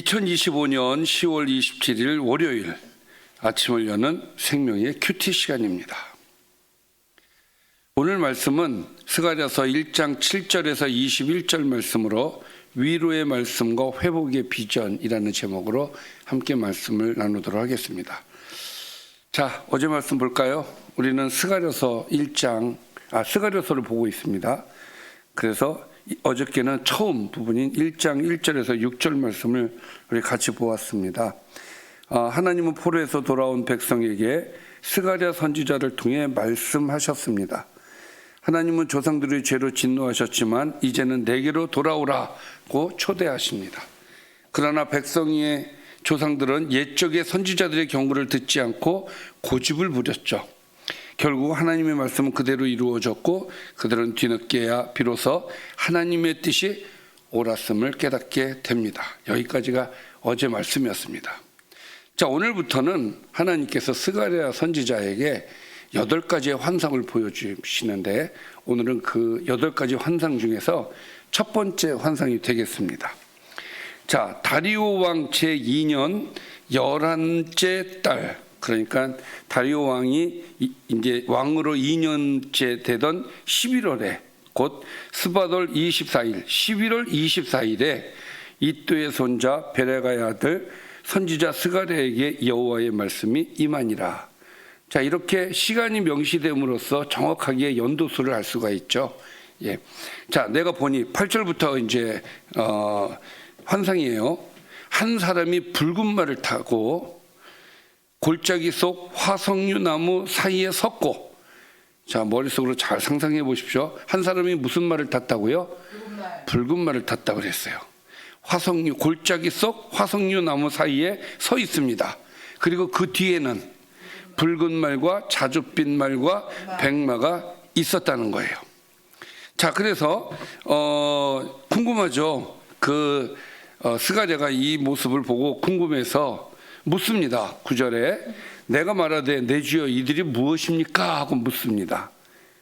2025년 10월 27일 월요일 아침을 여는 생명의 큐티 시간입니다. 오늘 말씀은 스가랴서 1장 7절에서 21절 말씀으로 위로의 말씀과 회복의 비전이라는 제목으로 함께 말씀을 나누도록 하겠습니다. 자, 어제 말씀 볼까요? 우리는 스가랴서 1장 아 스가랴서를 보고 있습니다. 그래서 이- 어저께는 처음 부분인 1장 1절에서 6절 말씀을 우리 같이 보았습니다. 아, 하나님은 포로에서 돌아온 백성에게 스가랴 선지자를 통해 말씀하셨습니다. 하나님은 조상들의 죄로 진노하셨지만 이제는 내게로 돌아오라고 초대하십니다. 그러나 백성의 조상들은 옛적의 선지자들의 경고를 듣지 않고 고집을 부렸죠. 결국 하나님의 말씀은 그대로 이루어졌고 그들은 뒤늦게야 비로소 하나님의 뜻이 옳았음을 깨닫게 됩니다. 여기까지가 어제 말씀이었습니다. 자, 오늘부터는 하나님께서 스가랴 선지자에게 여덟 가지의 환상을 보여주시는데 오늘은 그 여덟 가지 환상 중에서 첫 번째 환상이 되겠습니다. 자, 다리오 왕 제2년 열한째 달 그러니까 다리오 왕이 이- 이제 왕으로 2년째 되던 11월에 곧 스바돌 24일 11월 24일에 이또의 손자 베레가의 아들 선지자 스가랴에게 여호와의 말씀이 임하니라. 자, 이렇게 시간이 명시됨으로써 정확하게 연도수를 알 수가 있죠. 예. 자, 내가 보니 8절부터 이제 어 환상이에요. 한 사람이 붉은 말을 타고 골짜기 속 화석류 나무 사이에 섰고 자 머릿속으로 잘 상상해 보십시오. 한 사람이 무슨 말을 탔다고요? 붉은 말을 탔다 그랬어요. 화석류 골짜기 속 화석류 나무 사이에 서 있습니다. 그리고 그 뒤에는 붉은 말과 자줏빛 말과 백마가 있었다는 거예요. 자, 그래서 어 궁금하죠. 그 어, 스가랴가 이 모습을 보고 궁금해서 묻습니다. 구절에 내가 말하되 내 주여 이들이 무엇입니까 하고 묻습니다.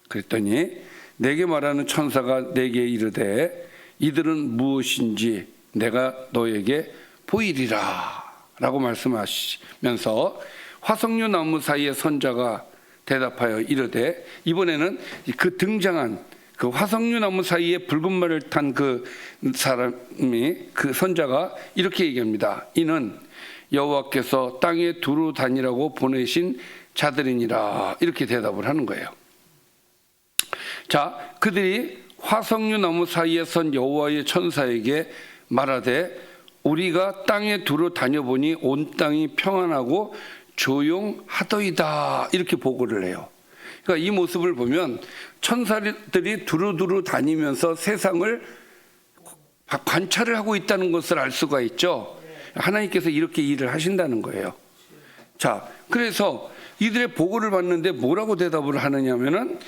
그랬더니 내게 말하는 천사가 내게 이르되 이들은 무엇인지 내가 너에게 보이리라 라고 말씀하시면서 화석류 나무 사이에 선자가 대답하여 이르되 이번에는 그 등장한 그 화석류 나무 사이에 붉은 말을 탄 그 사람이 그 선자가 이렇게 얘기합니다. 이는 여호와께서 땅에 두루 다니라고 보내신 자들이니라 이렇게 대답을 하는 거예요. 자, 그들이 화석류 나무 사이에 선 여호와의 천사에게 말하되 우리가 땅에 두루 다녀보니 온 땅이 평안하고 조용하더이다 이렇게 보고를 해요. 그러니까 이 모습을 보면 천사들이 두루두루 다니면서 세상을 관찰을 하고 있다는 것을 알 수가 있죠. 하나님께서 이렇게 일을 하신다는 거예요. 자, 그래서 이들의 보고를 받는데 뭐라고 대답을 하느냐면은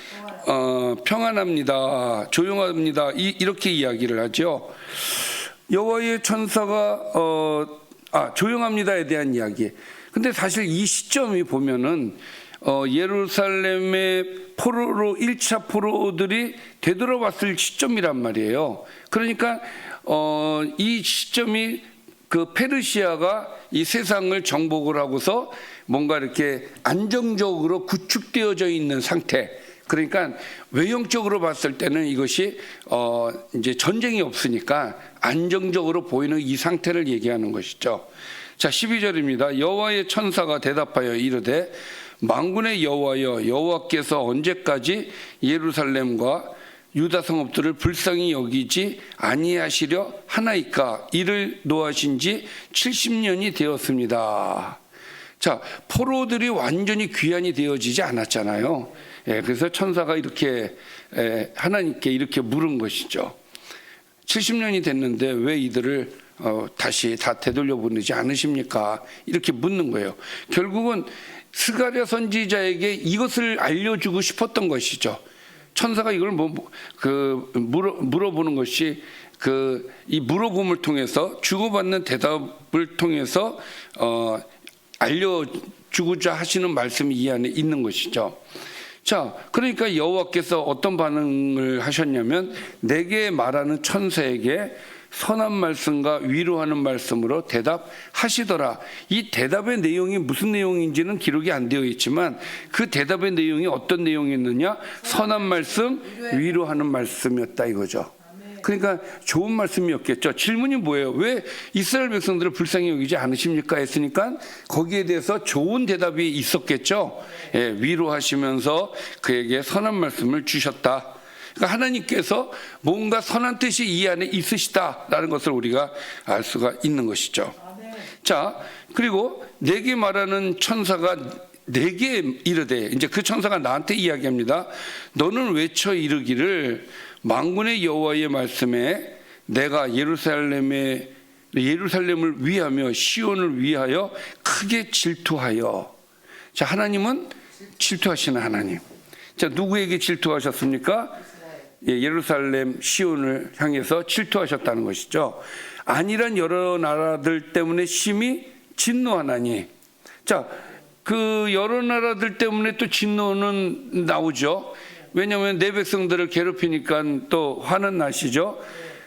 어, 평안합니다, 조용합니다 이, 이렇게 이야기를 하죠. 여호와의 천사가 어, 아 조용합니다에 대한 이야기. 근데 사실 이 시점이 보면은 어, 예루살렘의 포로로 1차 포로들이 되돌아왔을 시점이란 말이에요. 그러니까 어, 이 시점이 그 페르시아가 이 세상을 정복을 하고서 뭔가 이렇게 안정적으로 구축되어져 있는 상태. 그러니까 외형적으로 봤을 때는 이것이 어 이제 전쟁이 없으니까 안정적으로 보이는 이 상태를 얘기하는 것이죠. 자, 12절입니다. 여호와의 천사가 대답하여 이르되 만군의 여호와여 여호와께서 언제까지 예루살렘과 유다 성읍들을 불쌍히 여기지 아니하시려 하나이까 이를 노하신 지 70년이 되었습니다. 자, 포로들이 완전히 귀환이 되어지지 않았잖아요. 예, 그래서 천사가 이렇게 에, 하나님께 이렇게 물은 것이죠. 70년이 됐는데 왜 이들을 어, 다시 다 되돌려 보내지 않으십니까? 이렇게 묻는 거예요. 결국은 스가랴 선지자에게 이것을 알려주고 싶었던 것이죠. 천사가 이걸 뭐 그 물어 물어보는 것이 그 이 물어봄을 통해서 주고받는 대답을 통해서 어 알려 주고자 하시는 말씀이 이 안에 있는 것이죠. 자, 그러니까 여호와께서 어떤 반응을 하셨냐면 내게 말하는 천사에게 선한 말씀과 위로하는 말씀으로 대답하시더라. 이 대답의 내용이 무슨 내용인지는 기록이 안 되어 있지만 그 대답의 내용이 어떤 내용이었느냐? 선한 말씀, 위로하는 말씀이었다 이거죠. 그러니까 좋은 말씀이었겠죠. 질문이 뭐예요? 왜 이스라엘 백성들을 불쌍히 여기지 않으십니까? 했으니까 거기에 대해서 좋은 대답이 있었겠죠. 예, 위로하시면서 그에게 선한 말씀을 주셨다. 그러니까 하나님께서 뭔가 선한 뜻이 이 안에 있으시다라는 것을 우리가 알 수가 있는 것이죠. 자, 그리고 내게 말하는 천사가 내게 이르되 이제 그 천사가 나한테 이야기합니다. 너는 외쳐 이르기를 망군의 여호와의 말씀에 내가 예루살렘에 예루살렘을 위하며 시온을 위하여 크게 질투하여 자 하나님은 질투하시는 하나님. 자 누구에게 질투하셨습니까? 예, 예루살렘 시온을 향해서 질투하셨다는 것이죠. 아니란 여러 나라들 때문에 심히 진노하나니. 자, 그 여러 나라들 때문에 또 진노는 나오죠. 왜냐하면 내 백성들을 괴롭히니까 또 화는 나시죠.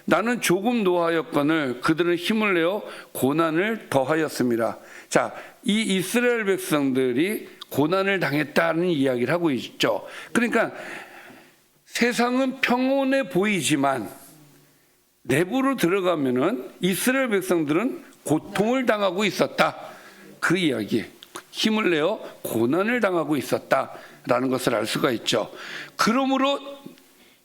나는 조금 노하였거늘 그들은 힘을 내어 고난을 더하였습니다. 자, 이 이스라엘 백성들이 고난을 당했다는 이야기를 하고 있죠. 그러니까 세상은 평온해 보이지만 내부로 들어가면은 이스라엘 백성들은 고통을 당하고 있었다. 그 이야기. 힘을 내어 고난을 당하고 있었다라는 것을 알 수가 있죠. 그러므로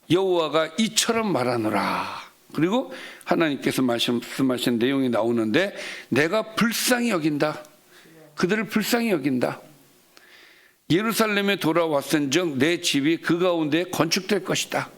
여호와가 이처럼 말하노라. 그리고 하나님께서 말씀하신 내용이 나오는데 내가 불쌍히 여긴다. 그들을 불쌍히 여긴다. 예루살렘에 돌아왔은즉 내 집이 그 가운데 건축될 것이다.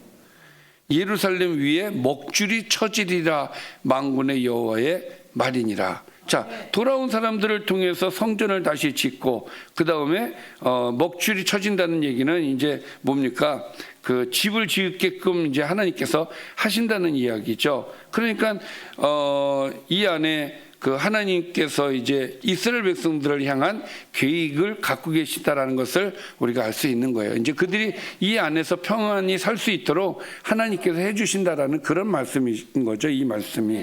예루살렘 위에 먹줄이 처지리라 망군의 여호와의 말이니라. 자 돌아온 사람들을 통해서 성전을 다시 짓고 그 다음에 어, 먹줄이 처진다는 얘기는 이제 뭡니까 그 집을 지을게끔 이제 하나님께서 하신다는 이야기죠. 그러니까 어, 이 안에 그 하나님께서 이제 이스라엘 백성들을 향한 계획을 갖고 계시다라는 것을 우리가 알 수 있는 거예요. 이제 그들이 이 안에서 평안히 살 수 있도록 하나님께서 해주신다라는 그런 말씀인 거죠. 이 말씀이.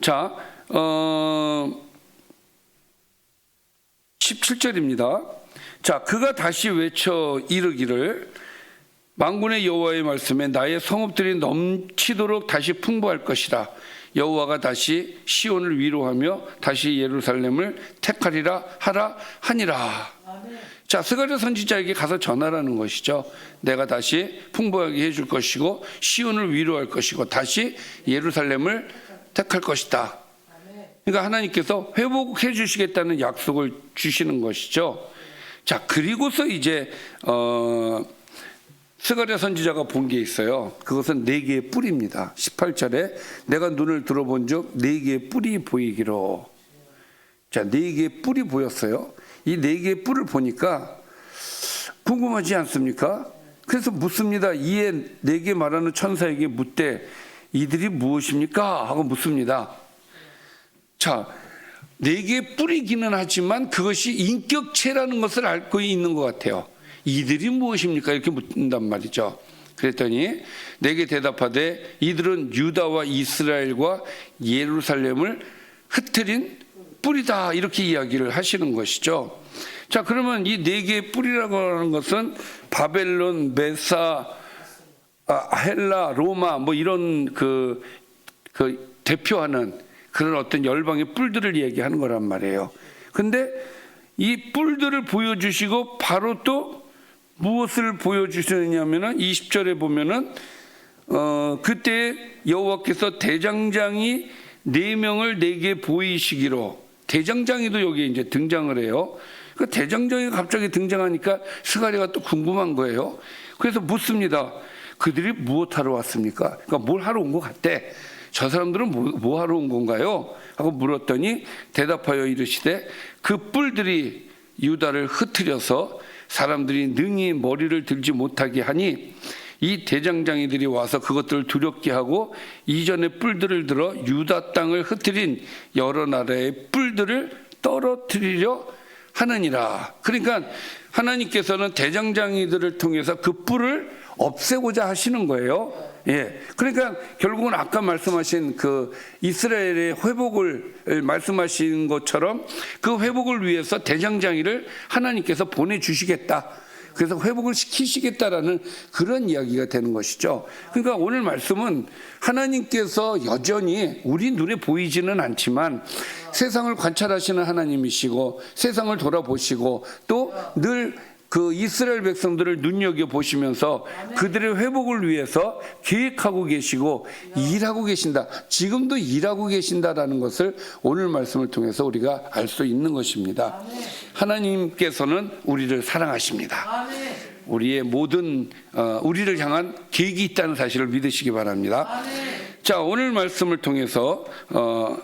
자, 어, 17절입니다. 자, 그가 다시 외쳐 이르기를 망군의 여호와의 말씀에 나의 성읍들이 넘치도록 다시 풍부할 것이다. 여호와가 다시 시온을 위로하며 다시 예루살렘을 택하리라 하라 하니라. 자, 스가랴 선지자에게 가서 전하라는 것이죠. 내가 다시 풍부하게 해줄 것이고 시온을 위로할 것이고 다시 예루살렘을 택할 것이다. 그러니까 하나님께서 회복해 주시겠다는 약속을 주시는 것이죠. 자, 그리고서 이제 어 스가랴 선지자가 본 게 있어요. 그것은 네 개의 뿔입니다. 18절에 내가 눈을 들어본즉 네 개의 뿔이 보이기로. 자, 네 개의 뿔이 보였어요. 이 네 개의 뿔을 보니까 궁금하지 않습니까? 그래서 묻습니다. 이에 네 개 말하는 천사에게 묻되 이들이 무엇입니까? 하고 묻습니다. 자, 네 개의 뿔이기는 하지만 그것이 인격체라는 것을 알고 있는 것 같아요. 이들이 무엇입니까? 이렇게 묻는단 말이죠. 그랬더니 내게 대답하되 이들은 유다와 이스라엘과 예루살렘을 흩트린 뿌리다 이렇게 이야기를 하시는 것이죠. 자 그러면 이 네 개의 뿌리라고 하는 것은 바벨론, 메사, 아, 헬라, 로마 뭐 이런 그, 그 대표하는 그런 어떤 열방의 뿔들을 얘기하는 거란 말이에요. 근데 이 뿔들을 보여주시고 바로 또 무엇을 보여주시느냐면은 20절에 보면은 어 그때 여호와께서 대장장이 네 명을 내게 보이시기로 대장장이도 여기 이제 등장을 해요. 그 대장장이 갑자기 등장하니까 스가리가 또 궁금한 거예요. 그래서 묻습니다. 그들이 무엇하러 왔습니까? 그러니까 뭘 하러 온 것 같대. 저 사람들은 뭐, 뭐 하러 온 건가요? 하고 물었더니 대답하여 이르시되 그 뿔들이 유다를 흩트려서 사람들이 능히 머리를 들지 못하게 하니 이 대장장이들이 와서 그것들을 두렵게 하고 이전의 뿔들을 들어 유다 땅을 흩트린 여러 나라의 뿔들을 떨어뜨리려 하느니라. 그러니까 하나님께서는 대장장이들을 통해서 그 뿔을 없애고자 하시는 거예요. 예. 그러니까 결국은 아까 말씀하신 그 이스라엘의 회복을 말씀하신 것처럼 그 회복을 위해서 대장장이를 하나님께서 보내주시겠다. 그래서 회복을 시키시겠다라는 그런 이야기가 되는 것이죠. 그러니까 오늘 말씀은 하나님께서 여전히 우리 눈에 보이지는 않지만 세상을 관찰하시는 하나님이시고 세상을 돌아보시고 또 늘 그 이스라엘 백성들을 눈여겨 보시면서 그들의 회복을 위해서 계획하고 계시고 일하고 계신다. 지금도 일하고 계신다라는 것을 오늘 말씀을 통해서 우리가 알 수 있는 것입니다. 하나님께서는 우리를 사랑하십니다. 우리의 모든 어, 우리를 향한 계획이 있다는 사실을 믿으시기 바랍니다. 자 오늘 말씀을 통해서 어,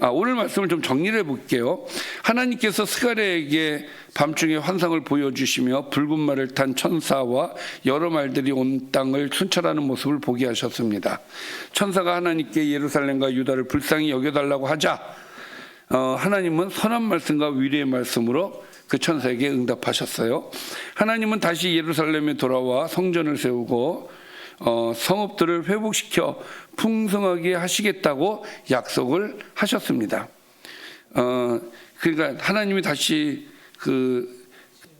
아, 오늘 말씀을 좀 정리를 해볼게요. 하나님께서 스가랴에게 밤중에 환상을 보여주시며 붉은 말을 탄 천사와 여러 말들이 온 땅을 순찰하는 모습을 보게 하셨습니다. 천사가 하나님께 예루살렘과 유다를 불쌍히 여겨달라고 하자 어, 하나님은 선한 말씀과 위로의 말씀으로 그 천사에게 응답하셨어요. 하나님은 다시 예루살렘에 돌아와 성전을 세우고 어, 성읍들을 회복시켜 풍성하게 하시겠다고 약속을 하셨습니다. 어, 그러니까 하나님이 다시 그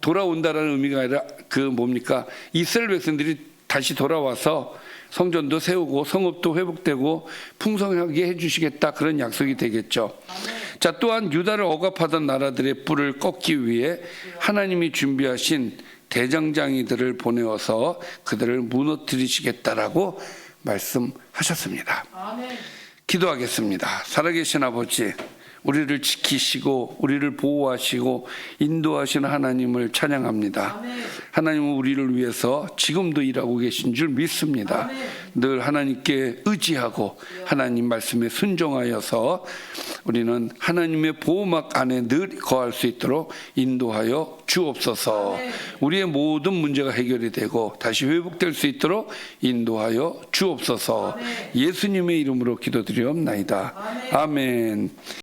돌아온다라는 의미가 아니라 그 뭡니까 이스라엘 백성들이 다시 돌아와서 성전도 세우고 성읍도 회복되고 풍성하게 해주시겠다 그런 약속이 되겠죠. 자 또한 유다를 억압하던 나라들의 뿔을 꺾기 위해 하나님이 준비하신 대장장이들을 보내어서 그들을 무너뜨리시겠다라고 말씀하셨습니다. 기도하겠습니다. 살아계신 아버지, 우리를 지키시고 우리를 보호하시고 인도하시는 하나님을 찬양합니다. 하나님은 우리를 위해서 지금도 일하고 계신 줄 믿습니다. 늘 하나님께 의지하고 하나님 말씀에 순종하여서 우리는 하나님의 보호막 안에 늘 거할 수 있도록 인도하여 주옵소서. 우리의 모든 문제가 해결이 되고 다시 회복될 수 있도록 인도하여 주옵소서. 예수님의 이름으로 기도드리옵나이다. 아멘.